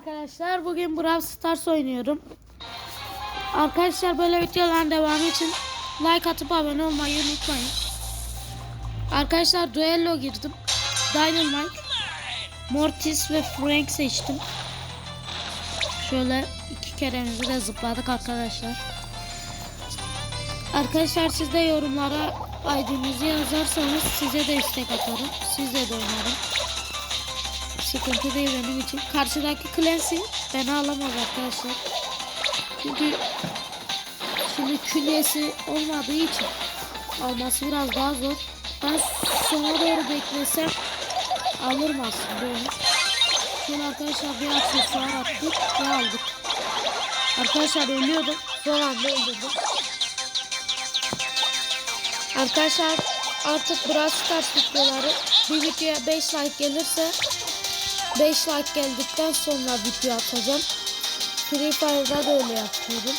arkadaşlar. Bugün Brawl Stars oynuyorum. Arkadaşlar böyle videoların devamı için like atıp abone olmayı unutmayın. Arkadaşlar duello girdim. Dynamite, Mortis ve Frank seçtim. Şöyle iki keremizi de zıpladık arkadaşlar. Arkadaşlar siz de yorumlara ID'nizi yazarsanız size de istek atarım. Sizle de oynarım. Sıkıntı değil benim için. Karşıdaki Clancy beni alamaz arkadaşlar. Çünkü şimdi külliyesi olmadığı için alması biraz daha zor. Ben sona doğru beklesem alırım aslında onu. Şimdi arkadaşlar bir aksesuar attık ve aldık. Arkadaşlar ölüyordum. Son anda öldürdüm. Arkadaşlar artık Brawl Stars videoları bir videoya 5 like gelirse 5 like geldikten sonra video atacağım. Free Fire'da da öyle yapıyorum.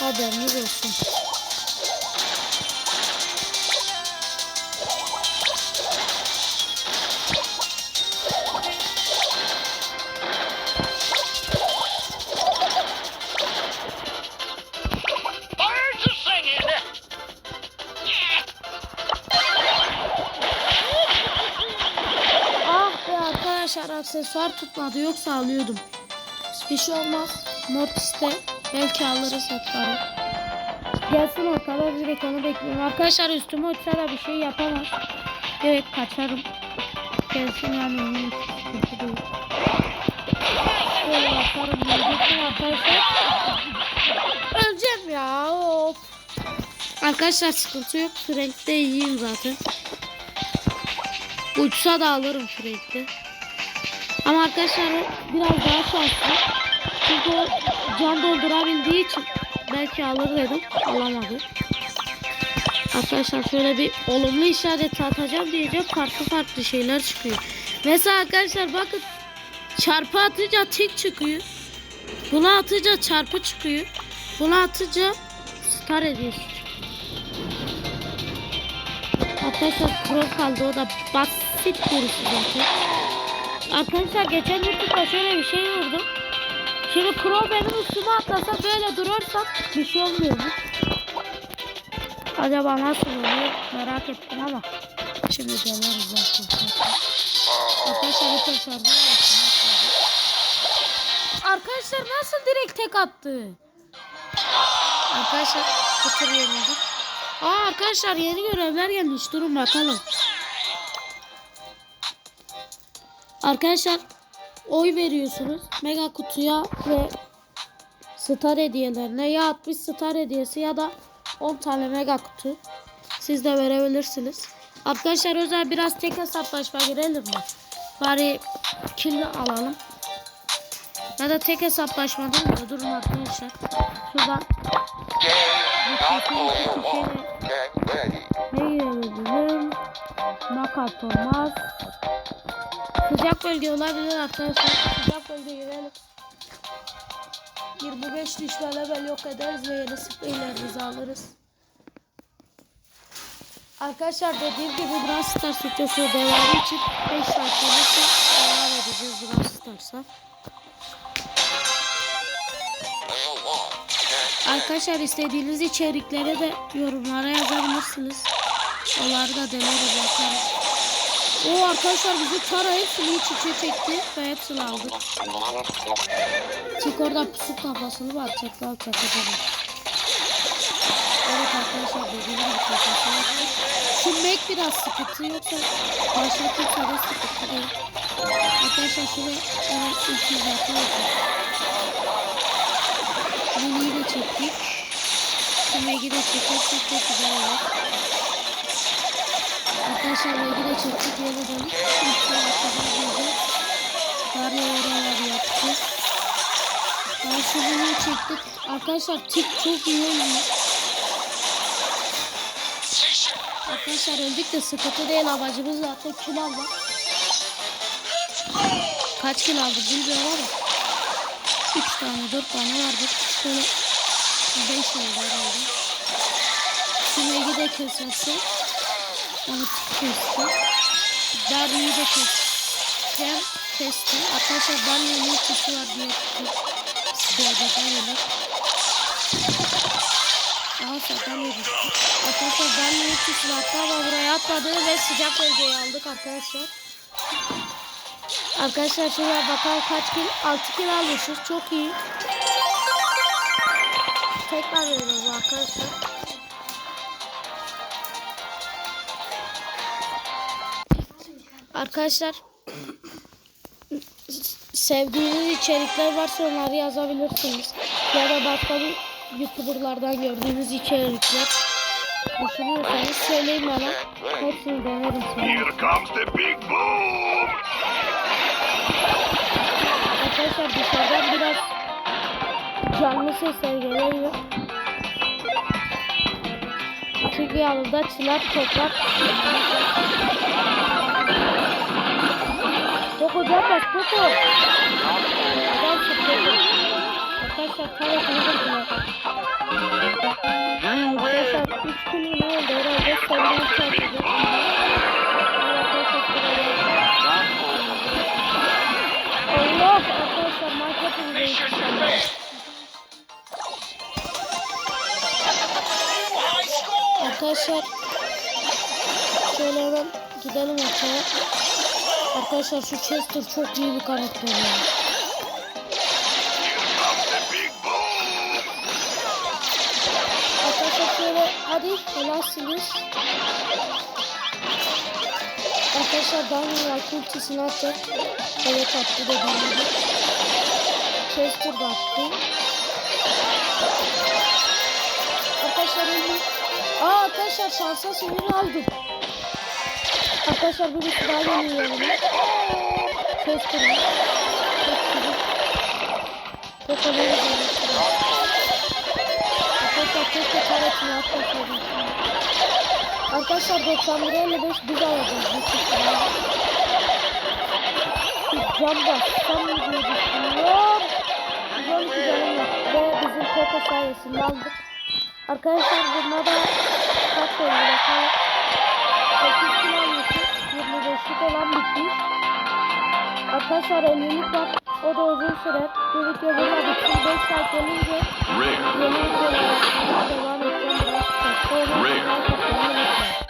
Haberiniz olsun. Arkadaşlar aksesuar tutmadı yoksa alıyordum. Bir şey olmaz. Mortis'te belki alırız hatları. Gelsin ortada direkt onu bekliyorum. Arkadaşlar üstüme uçsa da bir şey yapamaz. Evet kaçarım. Gelsin yani onun sıkıntı değil. Böyle yaparım. Ölecektim arkadaşlar. Öleceğim ya. Of. Arkadaşlar sıkıntı yok. Sürekli iyiyim zaten. Uçsa da alırım sürekli. Ama arkadaşlar biraz daha şanslı. Çünkü o can doldurabildiği için belki alır dedim. Alamadı. Arkadaşlar şöyle bir olumlu işaret atacağım diyeceğim. Farklı farklı şeyler çıkıyor. Mesela arkadaşlar bakın. Çarpı atınca tik çıkıyor. Buna atınca çarpı çıkıyor. Buna atınca star çıkıyor. Arkadaşlar pro kaldı o da basit birisi zaten. Arkadaşlar geçen YouTube'da şöyle bir şey vurdum. Şimdi pro benim üstüme atlasa böyle durursam bir şey olmuyor mu? Acaba nasıl oluyor merak ettim ama şimdi deneriz arkadaşlar. Arkadaşlar nasıl direkt tek attı? Arkadaşlar yenildik. Aa arkadaşlar yeni görevler gelmiş. Durun bakalım. Arkadaşlar oy veriyorsunuz. Mega kutuya ve star hediyelerine ya 60 star hediyesi ya da 10 tane mega kutu. Siz de verebilirsiniz. Arkadaşlar özel biraz tek hesaplaşma girelim mi? Bari kill alalım. Ya da tek hesaplaşma değil mi? Durun arkadaşlar. Şuradan ne girebilirim? Knockout olmaz. Sıcak bölge olabilir arkadaşlar. Sıcak bölge girelim. 25 düşme level yok ederiz ve yeni spreylerimizi alırız. Arkadaşlar dediğim gibi Brawl Stars videosu devamı için 5 dakikalıkta devam edeceğiz Brawl Stars'a. Arkadaşlar istediğiniz içerikleri de yorumlara yazabilirsiniz. Onları da deneriz bakarım. O arkadaşlar bizi Tara hepsini iç içe çekti ve hepsini aldık. Çık orada pusu kafasını var al çakacağım. Evet arkadaşlar dediğim gibi kafasını attık. Şu Mac biraz sıkıntı yoksa başka kimsede sıkıntı değil. Arkadaşlar şuraya evet 200 yapıyoruz. Mini'yi de çektik. Şu Meg'i de çekersek çok güzel olur. Arkadaşlar de çektik. Atacağız. Darya oraları yaptık. Mini'yi çektik. Arkadaşlar tik çok iyi oynuyor. Arkadaşlar öldük de sıkıntı değil. Amacımız zaten kill almak. Kaç kill aldık bilmiyorum ama. 3 tane 4 tane vardı. Şöyle 5 oldu herhalde. Şunu de kesmesi. Onu kesti. Darıyı da keseceğim. kesti. Arkadaşlar Barley'nin ultisi var diye Siber'de Aha sakal yedik. Arkadaşlar Barley'nin ultisi var. Hatta buraya atladı ve sıcak bölgeyi aldık arkadaşlar. Arkadaşlar şuraya bakalım kaç kill? 6 kill almışız. Çok iyi. Tekrar veriyoruz arkadaşlar. Arkadaşlar sevdiğiniz içerikler varsa onları yazabilirsiniz. Ya da başka bir youtuberlardan gördüğünüz içerikler düşünüyorsanız söyleyin bana. Hepsini denerim sonra. Here comes the big boom! Arkadaşlar dışarıdan biraz canlı sesler geliyor. Çünkü yanımda çınar toprak. Koko canmaz Koko. Adam sıkıldı. Arkadaşlar taretini vurdular. Arkadaşlar 3 gün ne oldu herhalde. Arkadaşlar şuraya. Allah arkadaşlar marketimize yetişeceğim. Arkadaşlar şöyle hemen gidelim ortaya. Arkadaşlar şu Chester çok iyi bir karakter ya. Arkadaşlar şöyle hadi helalsiniz. Arkadaşlar Dynamite ultisini atacak. Evet attı dediğim gibi. Chester da attı. Arkadaşlar öldüm. Aa arkadaşlar şansa sinir aldım. Arkadaşlar birisi daha geliyor yanıma. Chester'ı. Chester'ı. Çok önemli Arkadaşlar keşke taretini atmasaydım. Arkadaşlar 91 55 biz alacağız bu. Bir cam bassam diye düşünüyorum. Güzel bir canım yok. Ve bizim Koko sayesinde aldık. Arkadaşlar bunda da kaç oldu bakalım. 8 kilo almışız. 25'lik olan bitmiş. Arkadaşlar 50'lik var. O da uzun sürer. Bu video burada bitsin. 5 saat gelince. Yeni videolara devam edeceğim. Biraz Rare.